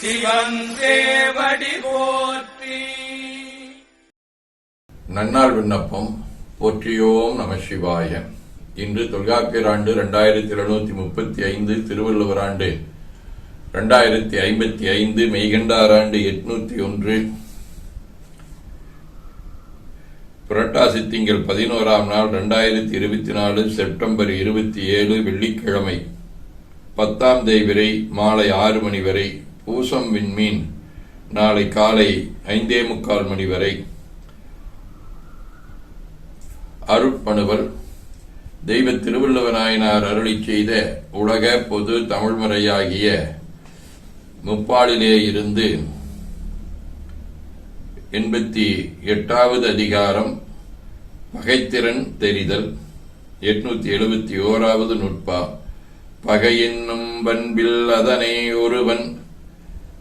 சிவன் போற்றி. நன்னாள் விண்ணப்பம் போற்றியோம் நம சிவாய. இன்று தொல்காப்பியர் ஆண்டு இரண்டாயிரத்தி எழுநூத்தி முப்பத்தி ஐந்து திருவள்ளுவர் ஆண்டு. இரண்டாயிரத்தி ஐம்பத்தி ஐந்து மெய்கண்டார் ஆண்டு எட்நூத்தி ஒன்று. புரட்டாசி திங்கள் பதினோராம் நாள் இரண்டாயிரத்தி இருபத்தி நாலு செப்டம்பர் இருபத்தி ஏழு வெள்ளிக்கிழமை. பத்தாம் தேதி வரை மாலை ஆறு மணி வரை ஊசம் விண்மீன் நாளை காலை ஐந்தே முக்கால் மணி வரை. அருட்பணுவல். தெய்வ திருவள்ளுவநாயனார் அருளி செய்த உலக பொது தமிழ்முறையாகிய முப்பாலிலே இருந்து எண்பத்தி எட்டாவது அதிகாரம் பகைத்திறன் தெரிதல். எட்நூத்தி எழுபத்தி ஓராவது நுட்பா. பகையின்னும் பண்பில் அதனை ஒருவன்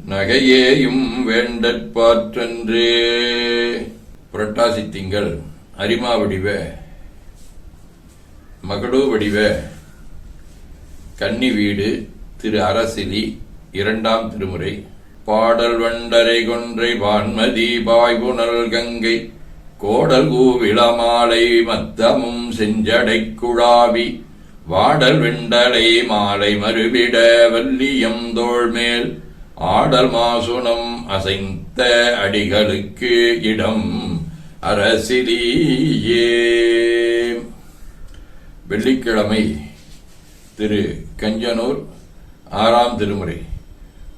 நகையேயும் வேண்டற்பாற்றன்றே புரட்டாசி திங்கள் அரிமா வடிவ மகளூ வடிவ கன்னி வீடு திரு அரசிலி இரண்டாம் திருமுறை பாடல் வண்டரை கொன்றை வான்மதி பாய்புணல் கங்கை கோடல் கூவிளமாலை மத்தமும் செஞ்சடை குழாவி வாடல் வெண்டலை மாலை மறுவிட வல்லியம் தோள்மேல் ஆடல் மாசுனம் அசைந்த அடிகளுக்கு இடம் அரசிலேயே. வெள்ளிக்கிழமை திரு கஞ்சனூர் ஆறாம் திருமுறை.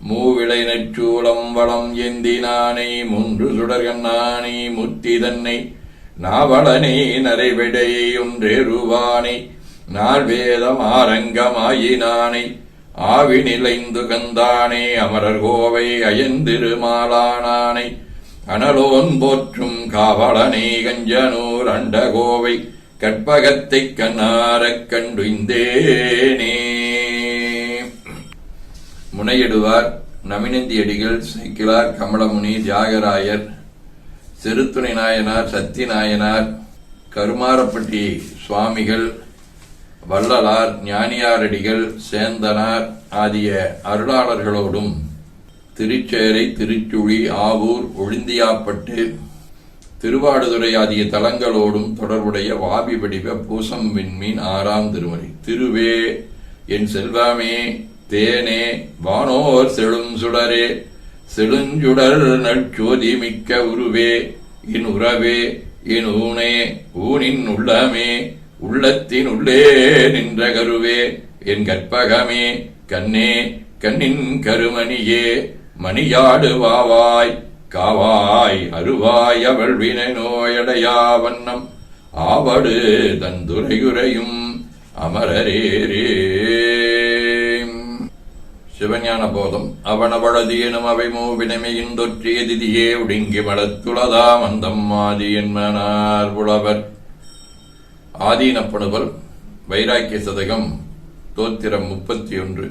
மூவிளை நச்சூலம் வளம் ஏந்தினானை முன்று சுடர்கண்ணானை முத்தி தன்னை நாவலனை நரைவிடையை ஒன்றேருவானை நாள் வேதம் ஆரங்கமாயினானை. ஆவி நிலைந்து கந்தானே அமரர் கோவை அயந்திருமாலானானை அனலோன் போற்றும் காவலனே கஞ்சனூர் அண்டகோவை கற்பகத்தைக் கண்ணாரக் கண்டுந்தேனே முனையிடுவார் நமினந்தியடிகள் சைக்கிளார் கமலமுனி தியாகராயர் சிறுத்துணை நாயனார் சத்தி நாயனார் கருமாரப்பட்டி சுவாமிகள் வள்ளலார் ஞானியாரடிகள் சேந்தனார் ஆகிய அருளாளர்களோடும் திருச்சேரை திருச்சுழி ஆவூர் ஒழிந்தியாப்பட்டு திருவாடுதுறை ஆகிய தலங்களோடும் தொடர்புடைய வாபி வடிவ பூசம் விண்மீன் ஆறாம் திருமறை. திருவே என் செல்வாமே தேனே வானோர் செழும் சுடரே செழுஞ்சுடர் நற்சோதி மிக்க உருவே என் உறவே என் ஊனே ஊனின் உள்ளமே உள்ளத்தின் உள்ளே நின்ற கருவே என் கற்பகமே கண்ணே கண்ணின் கருமணியே மணியாடு வாவாய் காவாய் அருவாய் அவள் வினை நோயடையா வண்ணம் ஆவடு தந்துரையுறையும் அமரரேரே சிவஞான போதம் அவனவளதியனும் அவை மூவினமையின் தொற்றிய திதியே ஒடுங்கி மலத்துளதாம் அந்தம் மாதி என்மனார் புலவர் ஆதீனப்படுவல் வைராக்கிய சதகம் தோத்திரம் முப்பத்தி ஒன்று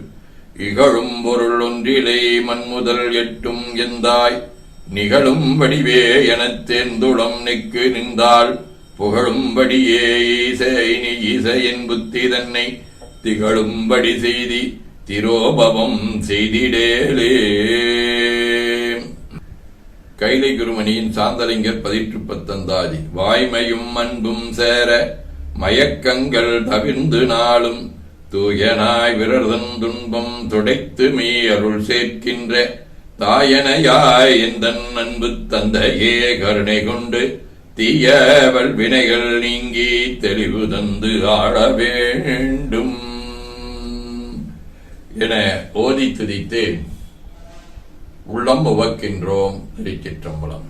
இகழும் பொருள் ஒன்றிலே மண்முதல் எட்டும் எந்தாய் நிகழும் வடிவே எனத் தேர்ந்துளம் நெக்கு நின்றாள் புகழும்படியே ஈசை நீ ஈசையின் புத்தி தன்னை திகழும்படி செய்தி திரோபவம் செய்திடேலே. கைலை குருமணியின் சாந்தலிங்கர் பதிற்று பத்தந்தாதி வாய்மையும் அன்பும் சேர மயக்கங்கள் தவிர்ந்து நாளும் தூயனாய் விரதன் துன்பம் துடைத்து மீ அருள் சேர்க்கின்ற தாயனையாய் எந்தன் அன்பு தந்தையே கருணை கொண்டு தீயவள் வினைகள் நீங்கி தெளிவு தந்து ஆட வேண்டும். என ஓதி துதித்து உள்ளம் உவக்கின்றோம் திருச்சிற்றம்பலம்.